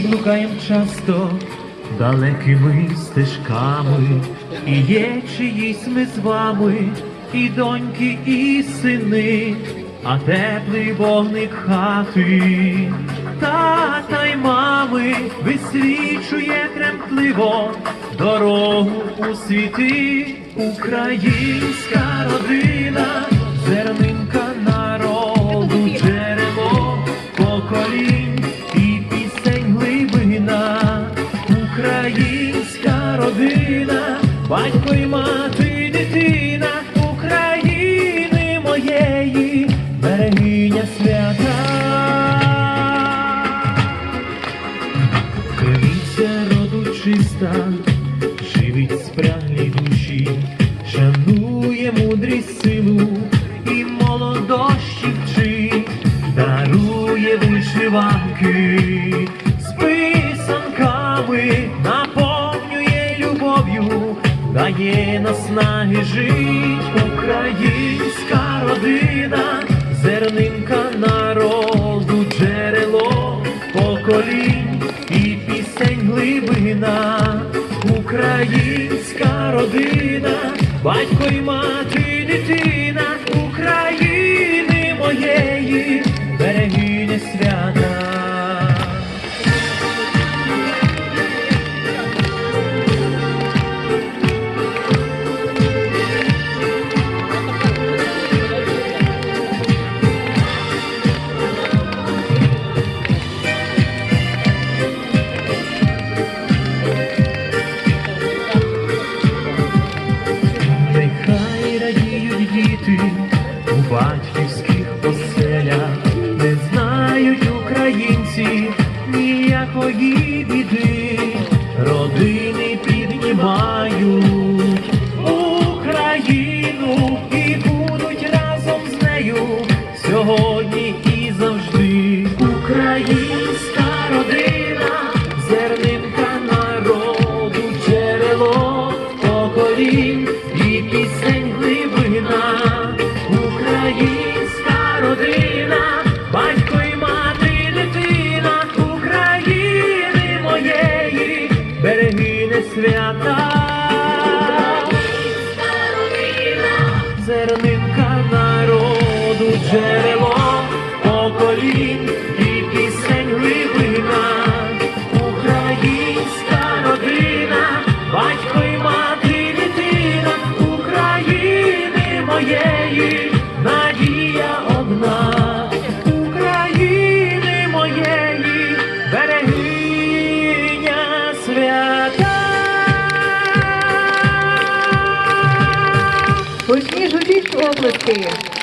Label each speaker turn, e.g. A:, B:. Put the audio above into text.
A: блукаєм часто далекими стежками, і є чиїсь ми з вами, і доньки, і сини, а теплий вогник хати, тата й мами висвічує тремтливо дорогу у світи, українська родина, зернинка українська родина, батько й мати, дитина України моєї, берегиня свята. Криниця роду чиста, живить спряглі душі, шанує мудрість силу наснаги жить, українська родина, зернинка народу, джерело поколінь і пісень глибина, українська родина, батько і мати, дитина оселях, не знають українці ніякої біди, Зернинка
B: Гучні журіть обласки.